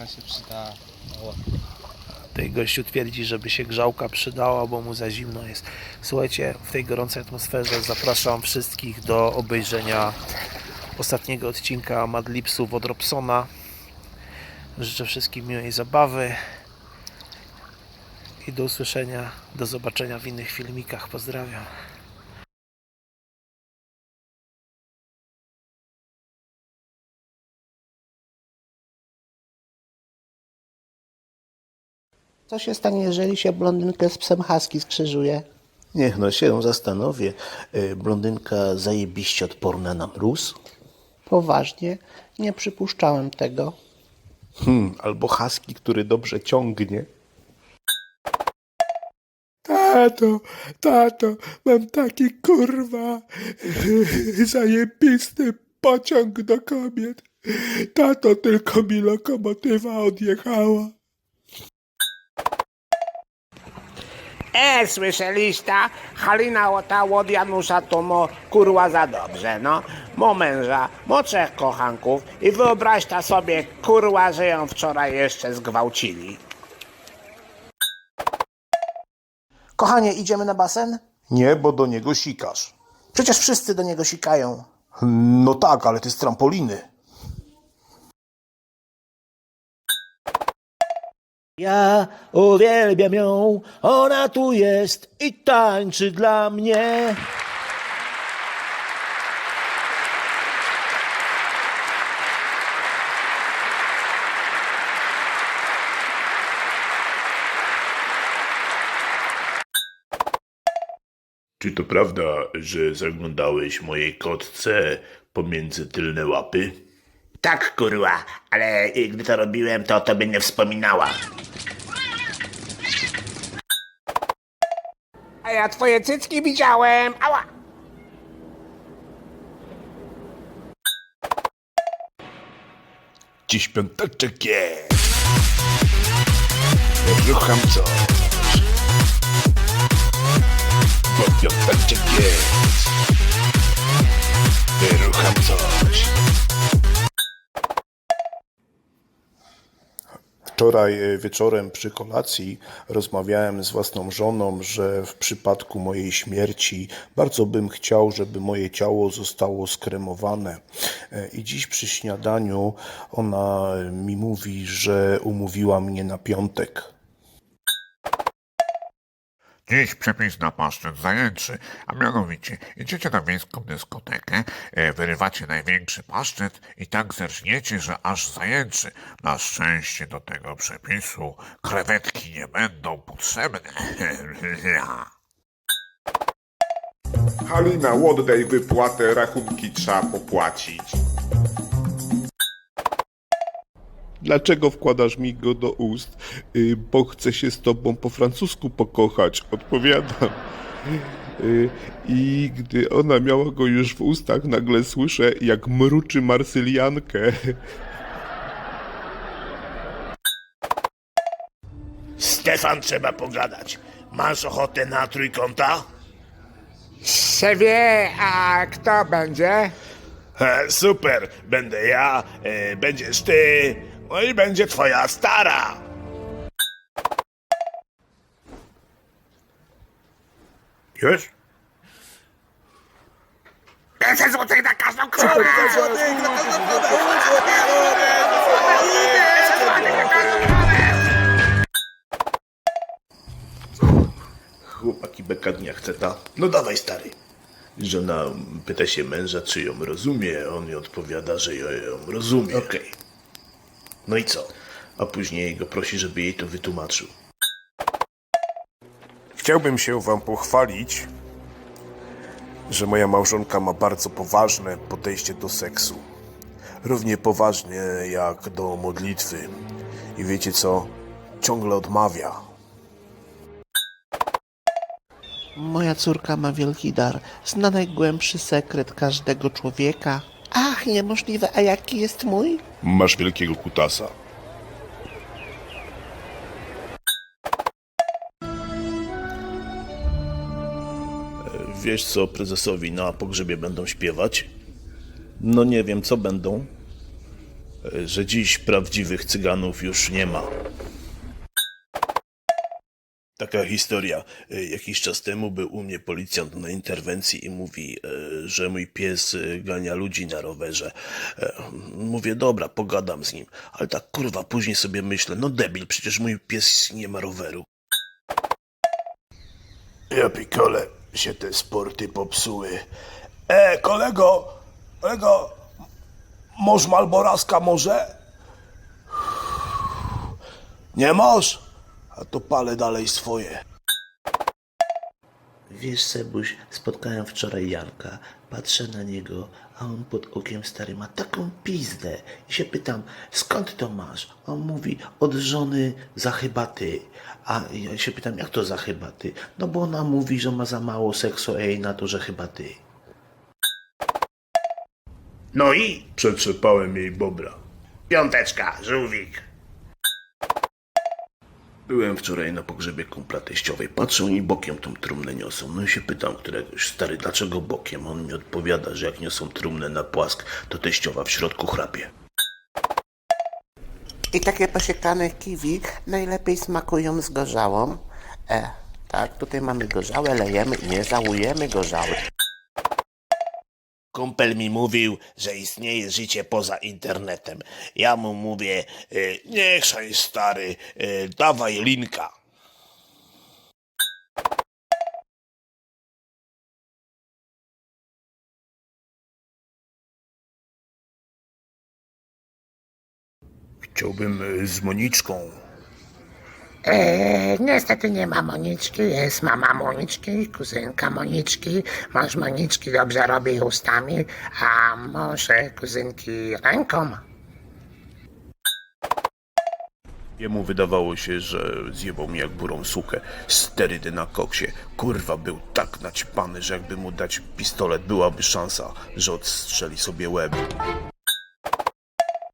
grzałka się przyda. Tej gościu twierdzi, żeby się grzałka przydała, bo mu za zimno jest. Słuchajcie, w tej gorącej atmosferze zapraszam wszystkich do obejrzenia ostatniego odcinka Madlipsów od Robsona. Życzę wszystkim miłej zabawy i do usłyszenia, do zobaczenia w innych filmikach. Pozdrawiam. Co się stanie, jeżeli się blondynkę z psem husky skrzyżuje? Niech no się zastanowię. Y, Blondynka zajebiście odporna na mróz? Poważnie, nie przypuszczałem tego. Hmm, albo husky, który dobrze ciągnie. Tato, tato, mam taki kurwa zajebisty pociąg do kobiet. Tato, tylko mi lokomotywa odjechała. E, słyszeliście? Halina ota od Janusza to mo kurwa za dobrze, no. Mo męża, mo trzech kochanków i wyobraźcie sobie, kurwa, że ją wczoraj jeszcze zgwałcili. Kochanie, idziemy na basen? Nie, bo do niego sikasz. Przecież wszyscy do niego sikają. No tak, ale ty z trampoliny. Ja uwielbiam ją, ona tu jest i tańczy dla mnie. Czy to prawda, że zaglądałeś mojej kotce pomiędzy tylne łapy? Tak, kurwa, ale gdy to robiłem, to o tobie nie wspominała. A ja twoje cycki widziałem, ała! Dziś piąteczek jest. Rucham coś. Bo piąteczek jest. Rucham coś. Wczoraj e, wieczorem przy kolacji rozmawiałem z własną żoną, że w przypadku mojej śmierci bardzo bym chciał, żeby moje ciało zostało skremowane. E, I dziś przy śniadaniu ona mi mówi, że umówiła mnie na piątek. Dziś przepis na paszczet zajęczy, a mianowicie idziecie na wiejską dyskotekę, e, wyrywacie największy paszczet i tak zerżniecie, że aż zajęczy. Na szczęście do tego przepisu krewetki nie będą potrzebne. Halina, oddaj wypłatę, rachunki trzeba popłacić. Dlaczego wkładasz mi go do ust? Y, bo chcę się z tobą po francusku pokochać, odpowiadam. Y, I gdy ona miała go już w ustach, nagle słyszę, jak mruczy marsyliankę. Stefan, trzeba pogadać. Masz ochotę na trójkąta? Se wie, a kto będzie? E, super, będę ja, e, będziesz ty, no i będzie twoja stara. Już? 500 złotych na każdą krowę! Chłopaki beka dnia chce ta. No dawaj stary. Żona pyta się męża, czy ją rozumie, a on jej odpowiada, że ją, ją rozumie. Okej. No i co? A później go prosi, żeby jej to wytłumaczył. Chciałbym się Wam pochwalić, że moja małżonka ma bardzo poważne podejście do seksu. Równie poważnie jak do modlitwy. I wiecie co? Ciągle odmawia. Moja córka ma wielki dar. Zna najgłębszy sekret każdego człowieka. Ach, niemożliwe. A jaki jest mój? Masz wielkiego kutasa. Wiesz co prezesowi na pogrzebie będą śpiewać? No nie wiem, co będą. że dziś prawdziwych cyganów już nie ma. Taka historia. E, Jakiś czas temu był u mnie policjant na interwencji i mówi, e, że mój pies e, gania ludzi na rowerze. Mówię, dobra, pogadam z nim. Ale tak kurwa, później sobie myślę, no debil, przecież mój pies nie ma roweru. Ja pikole, się te sporty popsuły. E, kolego, kolego, moż Malboraska może? Nie masz? A to palę dalej swoje. Wiesz, Sebuś, spotkałem wczoraj Janka, patrzę na niego, a on pod okiem stary ma taką pizdę. I się pytam, skąd to masz? A On mówi, od żony za chyba ty. A ja się pytam, jak to za chyba ty? No bo ona mówi, że ma za mało seksu, a jej na to, że chyba ty. No i Przetrzepałem jej bobra. piąteczka, żółwik. Byłem wczoraj na pogrzebie kumpla teściowej. Patrzą i bokiem tą trumnę niosą. No i się pytam któregoś, stary, dlaczego bokiem? On mi odpowiada, że jak niosą trumnę na płask, to teściowa w środku chrapie. I takie posiekane kiwi najlepiej smakują z gorzałą. E, tak, tutaj mamy gorzałe, lejemy i nie żałujemy gorzały. Kumpel mi mówił, że istnieje życie poza internetem. Ja mu mówię, y, nie chrzaj stary, y, dawaj linka. Chciałbym e, z Moniczką. Eee, niestety nie ma Moniczki, jest mama Moniczki, kuzynka Moniczki. Mąż Moniczki dobrze robi ustami, a mąż e, kuzynki ręką. Jemu wydawało się, że zjebał mi jak burą sukę. Sterydy na koksie. Kurwa, był tak naćpany, że jakby mu dać pistolet, byłaby szansa, że odstrzeli sobie łeb.